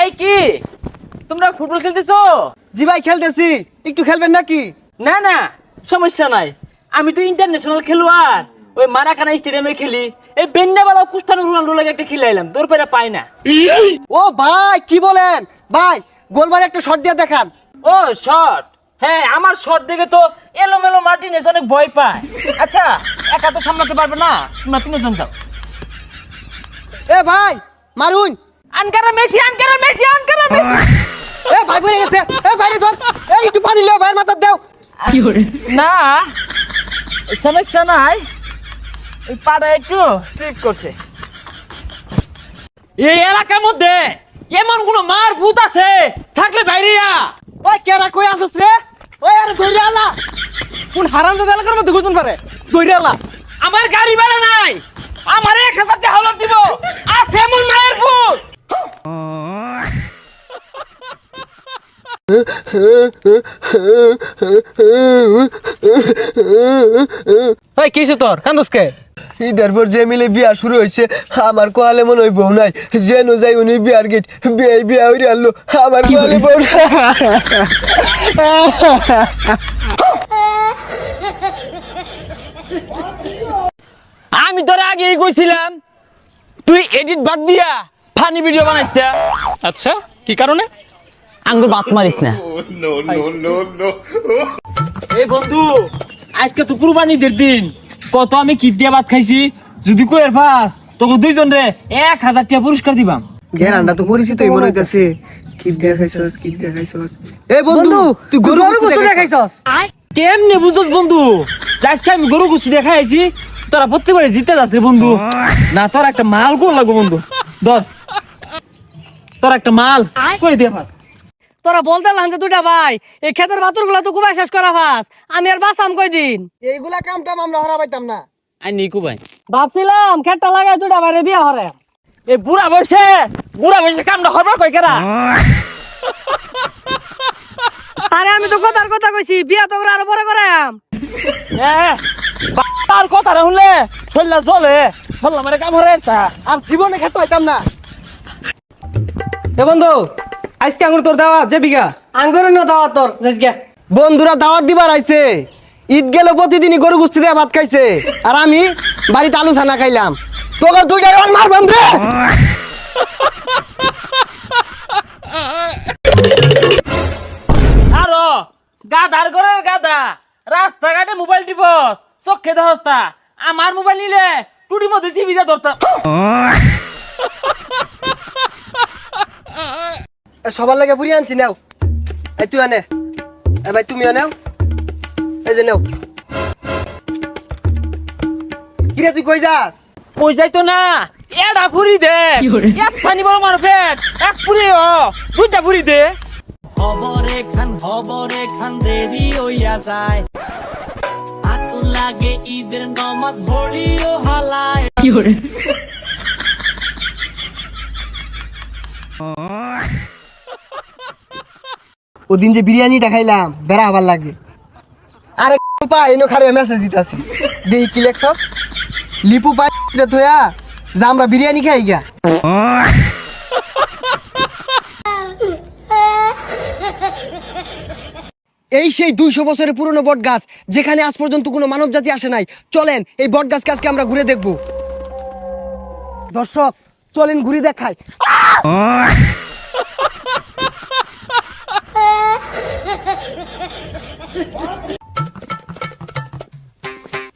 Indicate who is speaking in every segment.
Speaker 1: এই কি? তোমরা ফুটবল খেলতেছো?
Speaker 2: জি ভাই খেলতেছি। একটু খেলবেন নাকি?
Speaker 1: না না সমস্যা নাই। আমি তো ইন্টারন্যাশনাল খেলোয়াড়। ওই মারাকানা স্টেডিয়ামে খেলি। এই বেন্ডাবালা কুস্তানো রোনাল্ডো লাগে একটা খেলাইলাম দৌড় পেরে পাই না।
Speaker 2: ও ভাই কি বলেন? ভাই গোলবার একটা শট দিয়ে দেখান।
Speaker 1: ও শট হ্যাঁ আমার শট দেখে তো এলোমেলো মার্টিনেস অনেক ভয় পায়। আচ্ছা একা তো সামলাতে পারবে না। তোমরা তিনজন যাও।
Speaker 2: এ ভাই মারুন।
Speaker 1: আনকারা মেসি আনকারা! মেসি আনকারা মেসি
Speaker 2: এ ভাই পড়ে গেছে। এ বাইরে ধর। এই একটু পানি লিও ভাইয়ের মাথার দাও।
Speaker 1: না সমস্যা নাই। এই পাড়া একটু স্লিপ করছে। এই এলাকার মধ্যে এমন কোন মার ভূত আছে? থাকলে বাইরিয়া
Speaker 2: ওই কেরা কই আসছ রে? ওই আরে ধরে আলা।
Speaker 1: কোন হারাম দাদা এলাকার মধ্যে ঘুরতুন পারে? দইরালা আমার গাড়ি ভাড়া নাই। আমার এক হাজার টাকা দিব। আছে এমন মায়ের ভূত।
Speaker 3: ভাই কিছু তোর? কান্দসকে
Speaker 2: ঈদের পর যে মিলে বিয়া শুরু হয়েছে আমার কোয়ালে মনে হয় বউ নাই। যেন যাই উনি বিয়ার গেট বিয়ে বিয়া হইরে আনলো। আমার কোয়ালে বউ।
Speaker 1: আমি তোরে আগেই কইছিলাম তুই এডিট বাদ দিয়া ফানি ভিডিও বানাইস
Speaker 3: আচ্ছা কি কারণে?
Speaker 1: আঙ্গুর বাত মারিস না। এই বন্ধু আজকে তো কুরবানিদের দিন। কত আমি কি দিয়া ভাত খাইছি যদি কইর পাস তোকে দুইজন রে এক হাজার টাকা পুরস্কার দিবাম।
Speaker 2: গেরানটা তো পরিচিতই মনে হইতাছে। কি দেখাইছস কি দেখাইছস এই বন্ধু তুই গরু গুস্তি দেখাইছস।
Speaker 1: কেমনে বুঝছস বন্ধু? আজকে আমি গরু গুছু দেখাইছি তোরা প্রত্যেকবারে জিতে যাস রে বন্ধু। না তোর একটা মাল কোন লাগবো বন্ধু? ধর। তোর একটা মাল। কই দিয়ে পাস
Speaker 4: তোরা বলতে লাম যে দুটা ভাই এই ক্ষেতের বাতুরগুলা তো কুবাই শেষ করা ফাস। আমি আর বাঁচাম কই দিন
Speaker 2: এইগুলা কাম টাম আমরা হরা পাইতাম না।
Speaker 1: আই ভাই।
Speaker 4: ভাবছিলাম ক্ষেতটা লাগাই দুটা বাইরে বিয়া হরে।
Speaker 1: এই বুড়া বসে বুড়া বসে কামটা হরবার কই কেরা?
Speaker 4: আরে আমি তো কথার কথা কইছি বিয়া তো আরও পরে করাম
Speaker 1: হ্যাঁ তার কথা শুনলে শরীর চলে শরীর মানে কাম হরে
Speaker 2: আর জীবনে খেতে পাইতাম না।
Speaker 3: এ বন্ধু আজকে আঙুর তোর দেওয়া যে বিঘা
Speaker 4: আঙ্গুর নিয়ে দাওয়া তোর যাইস
Speaker 2: বন্ধুরা দাওয়াত দিবার আইছে। ঈদ গেলে প্রতিদিনই গরু গুস্তি দিয়ে ভাত খাইছে। আর আমি বাড়িতে আলু ছানা খাইলাম। তোকে দুইটা রন মারবাম রে
Speaker 1: আরও গাধার ঘরের গাধা। রাস্তাঘাটে মোবাইল টিপস চোখে দহস্তা আমার মোবাইল নিলে টুটি মধ্যে টিভিটা ধরতাম।
Speaker 2: সবার লাগে বুড়ি আনছি নাও। এই তুই আনে। এ ভাই তুমিও নাও। এই যে নাও। কিরে তুই কই যাস?
Speaker 1: কই যাইতো না? এটা ফুরি দে। এক থানি বড় মার পেট এক পুরি ও দুইটা পুরি দে।
Speaker 5: খবরে খান খবরে খান দেরি হইয়া যায়। আতু লাগে ঈদের নমাজ ভরিও হালায়।
Speaker 2: ওদিন যে বিরিয়ানিটা খাইলাম, বেড়া আবার লাগছে আরে পা এনো খারে মেসেজ দিতাছি। দেই কি লেখছস লিপু পা তোয়া, যা আমরা বিরিয়ানি খাই গিয়া। এই সেই দুইশো বছরের পুরনো বট গাছ যেখানে আজ পর্যন্ত কোনো মানব জাতি আসে নাই। চলেন, এই বট গাছকে আজকে আমরা ঘুরে দেখব। দর্শক, চলেন ঘুরে দেখাই।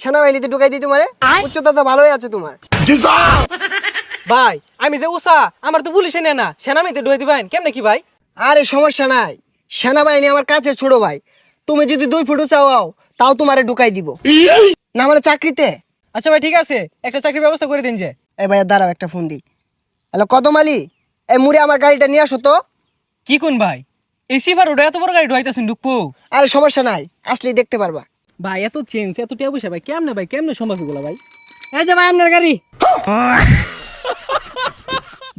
Speaker 2: সেনাবাহিনীতে ঢুকাই দিই তোমারে? উচ্চতা তো ভালোই আছে তোমার।
Speaker 3: ভাই আমি যে উষা আমার তো পুলিশে নেয় না। সেনামিতে ঢুয়ে দিবেন কেমনে কি ভাই?
Speaker 2: আরে সমস্যা নাই। সেনাবাহিনী আমার কাছে ছোট ভাই। তুমি যদি দুই ফুটো চাও তাও তোমারে ঢুকাই দিব। না মানে চাকরিতে?
Speaker 3: আচ্ছা ভাই ঠিক আছে। একটা চাকরির ব্যবস্থা করে দিন যে।
Speaker 2: এই ভাইয়া দাঁড়াও একটা ফোন দিই। হ্যালো কদম আলী এই মুড়ে আমার গাড়িটা নিয়ে আসো তো।
Speaker 3: কি কোন ভাই? এই সিফার ওটা এত বড় গাড়ি ঢুকাইতেছেন ঢুকবো।
Speaker 2: আরে সমস্যা নাই আসলেই দেখতে পারবা।
Speaker 3: ভাই এত চেঞ্জ এত টিয়া পয়সা ভাই কেমনে ভাই কেমনে সম্ভব এগুলা ভাই?
Speaker 4: এই যে ভাই আপনার গাড়ি।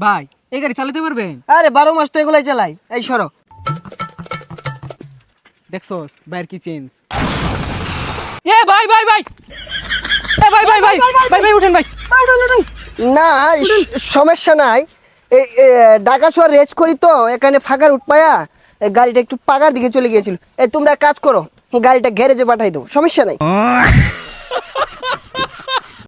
Speaker 3: ভাই এই গাড়ি চালাতে পারবেন?
Speaker 2: আরে বারো মাস তো এগুলাই চালাই। এই সরো।
Speaker 3: দেখছস বাইর কি চেঞ্জ এ ভাই ভাই ভাই! এ ভাই ভাই ভাই ভাই ভাই উঠেন ভাই। উঠেন উঠেন।
Speaker 2: না সমস্যা নাই। এই ঢাকা শহর রেস করি তো এখানে ফাঁকার উঠপায়া এই গাড়িটা একটু পাকার দিকে চলে গিয়েছিল। এই তোমরা কাজ করো গাড়িটা গ্যারেজে পাঠাই দেবো সমস্যা নাই।